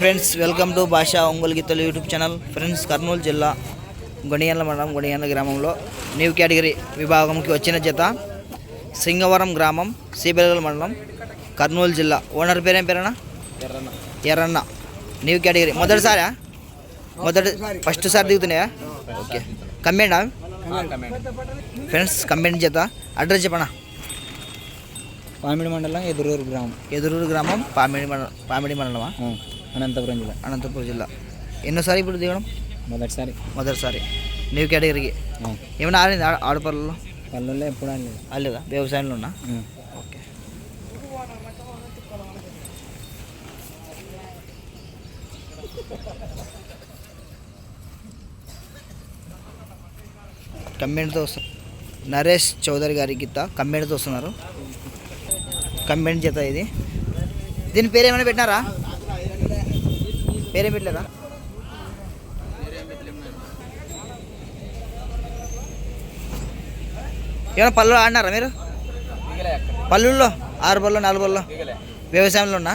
Friends welcome to భాషా ఒంగోలు గీతలు YouTube channel. Friends Kurnool జిల్లా గొడియన్ల మండలం గొడియన్ల గ్రామంలో న్యూ కేటగిరీ విభాగంకి వచ్చిన జత సింగవరం గ్రామం సిబిఎల్ మండలం కర్నూలు జిల్లా. ఓనర్ పేరేం పేరేనా ఎర్రన్న. New category. మొదటిసారా మొదటి ఫస్ట్ సారి దిగుతున్నాయా? ఓకే. కమ్మేండా ఫ్రెండ్స్ కమ్మేంట్ జత. అడ్రస్ చెప్పనా? పామిడి మండలం ఎదురూరు గ్రామం. ఎదురూరు గ్రామం పామిడి మండలం పామిడి మండలమా? అనంతపురం జిల్లా. అనంతపురం జిల్లా. ఎన్నోసారి ఇప్పుడు దిగడం? మొదటిసారి. మొదటిసారి. న్యూ కేటగిరీకి. ఏమైనా ఆడింది? ఆడ- ఆడపల్లలో పల్లెల్లో ఎప్పుడు ఆడలేదు. ఆడలేదా? వ్యవసాయంలో ఉన్నా? ఓకే. కమ్మెంట్తో వస్తారు నరేష్ చౌదరి గారి గీత కమ్మెంట్తో వస్తున్నారు. కమ్మెంట్ చేత ఇది. దీని పేరు ఏమైనా పెట్టినారా? పేరేం పెట్టలేదా ఏమైనా పళ్ళు ఆడినారా మీరు? పళ్ళుల్లో ఆరు పళ్ళు నాలుగు పళ్ళు వ్యవసాయంలో ఉన్నా?